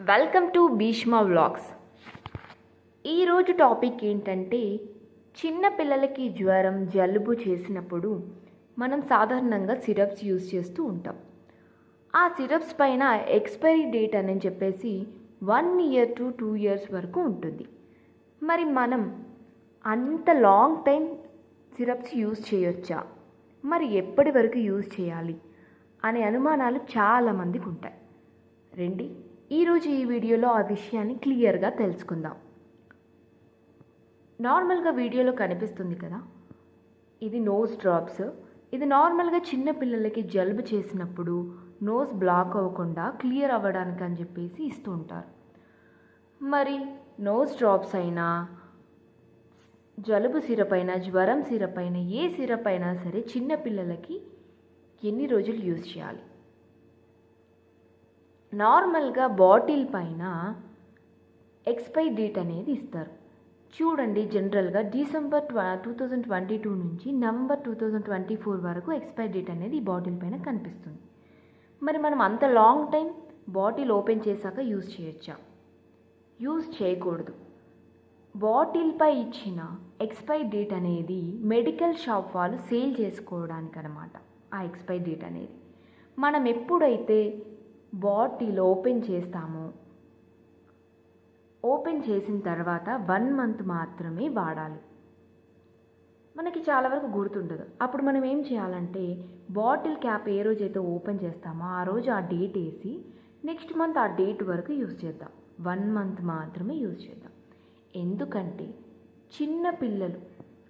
Welcome to Bhishma vlogs ఈరోజు topic ఏంటంటే చిన్న పిల్లలకి జ్వరం జలుబు చేసినప్పుడు మనం సాధారణంగా సిరప్స్ యూజ్ చేస్తూ ఉంటాం. ఆ సిరప్స్ పైన ఎక్స్పైరీ డేట్ అని చెప్పేసి one year to two years వరకు ఉంటుంది. మరి మనం అంత లాంగ్ టైం సిరప్స్ యూజ్ చేయొచ్చా? మరి ఎప్పటి వరకు యూజ్ చేయాలి? అనే అనుమానాలు చాలామందికి ఉంటాయి. రండి ఈరోజు ఈ వీడియోలో ఆ విషయాన్ని క్లియర్గా తెలుసుకుందాం. నార్మల్గా వీడియోలో కనిపిస్తుంది కదా ఇది నోస్ డ్రాప్స్. ఇది నార్మల్గా చిన్న పిల్లలకి జలుబు చేసినప్పుడు నోస్ బ్లాక్ అవ్వకుండా క్లియర్ అవ్వడానికి అని చెప్పేసి ఇస్తూ ఉంటారు. మరి నోస్ డ్రాప్స్ అయినా జలుబు సిరప్ అయినా జ్వరం సిరప్ అయినా ఏ సిరప్ అయినా సరే చిన్న పిల్లలకి ఎన్ని రోజులు యూజ్ చేయాలి? నార్మల్గా బాటిల్ పైన ఎక్స్పైరీ డేట్ అనేది ఇస్తారు. చూడండి జనరల్గా డిసెంబర్ ట్వ టూ థౌజండ్ ట్వంటీ టూ నుంచి November two thousand twenty four వరకు ఎక్స్పైరీ డేట్ అనేది ఈ బాటిల్ పైన కనిపిస్తుంది. మరి మనం అంత లాంగ్ టైం బాటిల్ ఓపెన్ చేశాక యూజ్ చేయొచ్చా? యూజ్ చేయకూడదు. బాటిల్పై ఇచ్చిన ఎక్స్పైరీ డేట్ అనేది మెడికల్ షాప్ వాళ్ళు సేల్ చేసుకోవడానికి అనమాట ఆ ఎక్స్పైరీ డేట్ అనేది. మనం ఎప్పుడైతే బాటిల్ ఓపెన్ చేస్తాము. ఓపెన్ చేసిన తర్వాత వన్ మంత్ మాత్రమే వాడాలి. మనకి చాలా వరకు గుర్తుండదు. అప్పుడు మనం ఏం చేయాలంటే బాటిల్ క్యాప్ ఏ రోజైతే ఓపెన్ చేస్తామో ఆ రోజు ఆ డేట్ వేసి నెక్స్ట్ మంత్ ఆ డేట్ వరకు యూజ్ చేద్దాం. వన్ మంత్ మాత్రమే యూజ్ చేద్దాం. ఎందుకంటే చిన్న పిల్లలు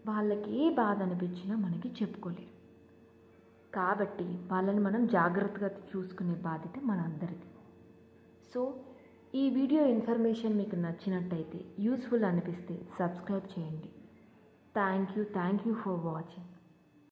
వాళ్ళకి ఏ బాధ అనిపించినా మనకి చెప్పుకోలేరు. కాబట్టి వాళ్ళని మనం జాగ్రత్తగా చూసుకునే బాధ్యత మనందరిది. సో ఈ వీడియో ఇన్ఫర్మేషన్ మీకు నచ్చినట్టయితే యూస్ఫుల్ అనిపిస్తే సబ్స్క్రైబ్ చేయండి. Thank you thank you for watching.